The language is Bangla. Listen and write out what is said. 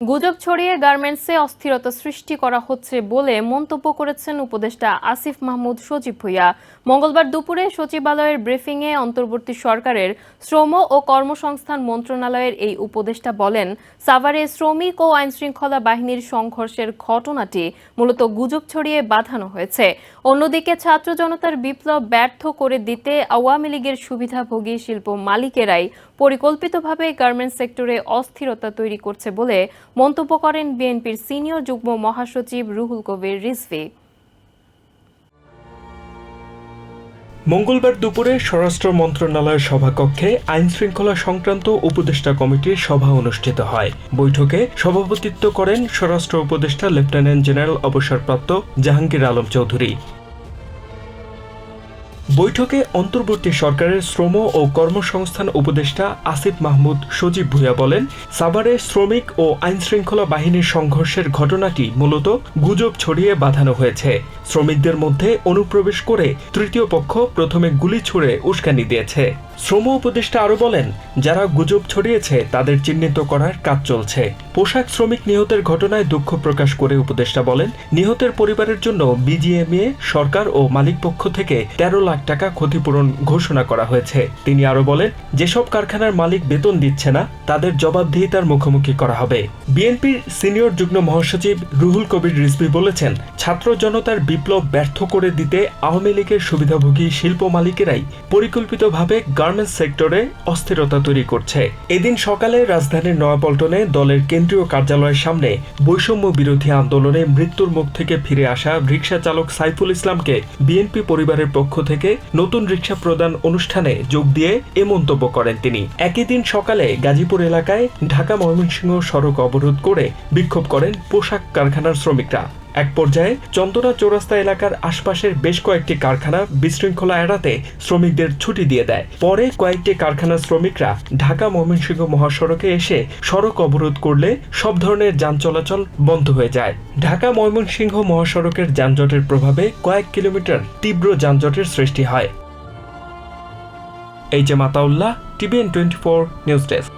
গুজব ছড়িয়ে গার্মেন্টসে অস্থিরতা সৃষ্টি করা হচ্ছে বলে মন্তব্য করেছেন উপদেষ্টা আসিফ মাহমুদ সচিব ভুইয়া। মঙ্গলবার দুপুরে সচিবালয়ের ব্রিফিংয়ে অন্তর্বর্তী সরকারের শ্রম ও কর্মসংস্থান মন্ত্রণালয়ের এই উপদেষ্টা বলেন, সাভারে শ্রমিক ও আইনশৃঙ্খলা বাহিনীর সংঘর্ষের ঘটনাটি মূলত গুজব ছড়িয়ে বাঁধানো হয়েছে। অন্যদিকে ছাত্র জনতার বিপ্লব ব্যর্থ করে দিতে আওয়ামী লীগের সুবিধাভোগী শিল্প মালিকেরাই পরিকল্পিতভাবে গার্মেন্টস সেক্টরে অস্থিরতা তৈরি করছে বলে মন্তব্য করেন বিএনপির সিনিয়র যুগ্ম মহাসচিব রুহুল কবির রিজভী। মঙ্গলবার দুপুরে স্বরাষ্ট্র মন্ত্রণালয়ের সভাকক্ষে আইন শৃঙ্খলা সংক্রান্ত উপদেষ্টা কমিটির সভা অনুষ্ঠিত হয়। বৈঠকে সভাপতিত্ব করেন স্বরাষ্ট্র উপদেষ্টা লেফটেন্যান্ট জেনারেল অবসরপ্রাপ্ত জাহাঙ্গীর আলম চৌধুরী। বৈঠকে অন্তর্বর্তী সরকারের শ্রম ও কর্মসংস্থান উপদেষ্টা আসিফ মাহমুদ সজীব ভুইয়া বলেন, সাভারে শ্রমিক ও আইনশৃঙ্খলা বাহিনীর সংঘর্ষের ঘটনাটি মূলত গুজব ছড়িয়ে বাঁধানো হয়েছে। শ্রমিকদের মধ্যে অনুপ্রবেশ করে তৃতীয় পক্ষ প্রথমে গুলি ছুড়ে উস্কানি দিয়েছে। শ্রম উপদেষ্টা আরও বলেন, যারা গুজব ছড়িয়েছে তাদের চিহ্নিত করার কাজ চলছে। পোশাক শ্রমিক নিহতের ঘটনায় দুঃখ প্রকাশ করে উপদেষ্টা বলেন, নিহতের পরিবারের জন্য বিজিএমএ সরকার ও মালিক পক্ষ থেকে তেরো লাখ টাকা ক্ষতিপূরণ ঘোষণা করা হয়েছে। তিনি আরও বলেন, যেসব কারখানার মালিক বেতন দিচ্ছে না, তাদের জবাবদিহিতার মুখোমুখি করা হবে। বিএনপির সিনিয়র যুগ্ম মহাসচিব রুহুল কবির রিজভি বলেছেন, ছাত্র জনতার বিপ্লব ব্যর্থ করে দিতে আওয়ামী লীগের সুবিধাভোগী শিল্প মালিকেরাই পরিকল্পিতভাবে গার্মেন্টস সেক্টরে অস্থিরতা তৈরি করছে। এদিন সকালে রাজধানীর নয়াপল্টনে দলের কেন্দ্রীয় কার্যালয়ের সামনে বৈষম্য বিরোধী আন্দোলনে মৃত্যুর মুখ থেকে ফিরে আসা রিকশা চালক সাইফুল ইসলামকে বিএনপি পরিবারের পক্ষ থেকে নতুন রিক্সা প্রদান অনুষ্ঠানে যোগ দিয়ে এ মন্তব্য করেন তিনি। একই দিন সকালে গাজীপুর এলাকায় ঢাকা ময়মনসিংহ সড়ক অবরোধ করে বিক্ষোভ করেন পোশাক কারখানার শ্রমিকরা। এক পর্যায়ে চন্দনা চৌরাস্তা এলাকার আশপাশের বেশ কয়েকটি কারখানা বিশৃঙ্খলা এড়াতে শ্রমিকদের ছুটি দিয়ে দেয়। পরে কয়েকটি কারখানার শ্রমিকরা ঢাকা ময়মনসিংহ মহাসড়কে এসে সড়ক অবরোধ করলে সব ধরনের যান চলাচল বন্ধ হয়ে যায়। ঢাকা ময়মনসিংহ মহাসড়কের যানজটের প্রভাবে কয়েক কিলোমিটার তীব্র যানজটের সৃষ্টি হয়। H M Ataullah, TVN twenty four news desk.